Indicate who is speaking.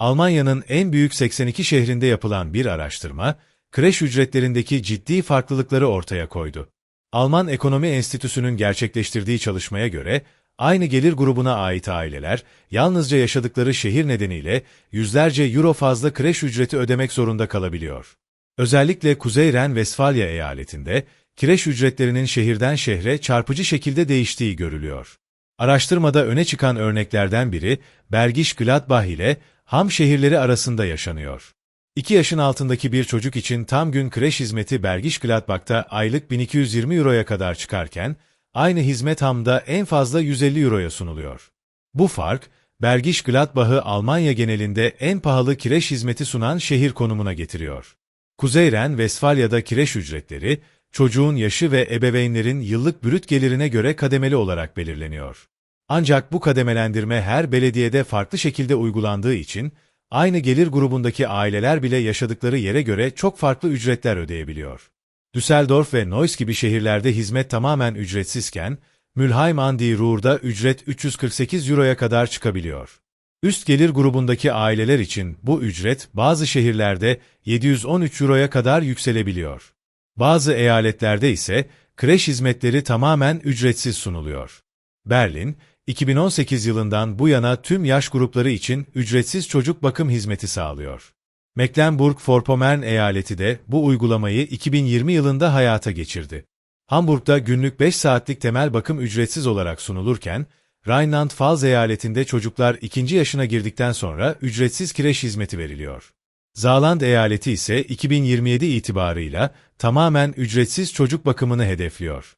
Speaker 1: Almanya'nın en büyük 82 şehrinde yapılan bir araştırma, kreş ücretlerindeki ciddi farklılıkları ortaya koydu. Alman Ekonomi Enstitüsü'nün gerçekleştirdiği çalışmaya göre, aynı gelir grubuna ait aileler, yalnızca yaşadıkları şehir nedeniyle yüzlerce euro fazla kreş ücreti ödemek zorunda kalabiliyor. Özellikle Kuzey Ren-Vesfalya eyaletinde, kreş ücretlerinin şehirden şehre çarpıcı şekilde değiştiği görülüyor. Araştırmada öne çıkan örneklerden biri, Bergisch Gladbach ile Ham şehirleri arasında yaşanıyor. 2 yaşın altındaki bir çocuk için tam gün kreş hizmeti Bergisch Gladbach'ta aylık 1220 euroya kadar çıkarken, aynı hizmet Ham'da en fazla 150 euroya sunuluyor. Bu fark, Bergisch Gladbach'ı Almanya genelinde en pahalı kireç hizmeti sunan şehir konumuna getiriyor. Kuzey Ren-Vesfalya'da kireç ücretleri, çocuğun yaşı ve ebeveynlerin yıllık brüt gelirine göre kademeli olarak belirleniyor. Ancak bu kademelendirme her belediyede farklı şekilde uygulandığı için, aynı gelir grubundaki aileler bile yaşadıkları yere göre çok farklı ücretler ödeyebiliyor. Düsseldorf ve Neuss gibi şehirlerde hizmet tamamen ücretsizken, Mülheim an die Ruhr'da ücret 348 euroya kadar çıkabiliyor. Üst gelir grubundaki aileler için bu ücret bazı şehirlerde 713 euroya kadar yükselebiliyor. Bazı eyaletlerde ise kreş hizmetleri tamamen ücretsiz sunuluyor. Berlin, 2018 yılından bu yana tüm yaş grupları için ücretsiz çocuk bakım hizmeti sağlıyor. Mecklenburg-Vorpommern eyaleti de bu uygulamayı 2020 yılında hayata geçirdi. Hamburg'da günlük 5 saatlik temel bakım ücretsiz olarak sunulurken, Rheinland-Pfalz eyaletinde çocuklar ikinci yaşına girdikten sonra ücretsiz kireç hizmeti veriliyor. Zaaland eyaleti ise 2027 itibarıyla tamamen ücretsiz çocuk bakımını hedefliyor.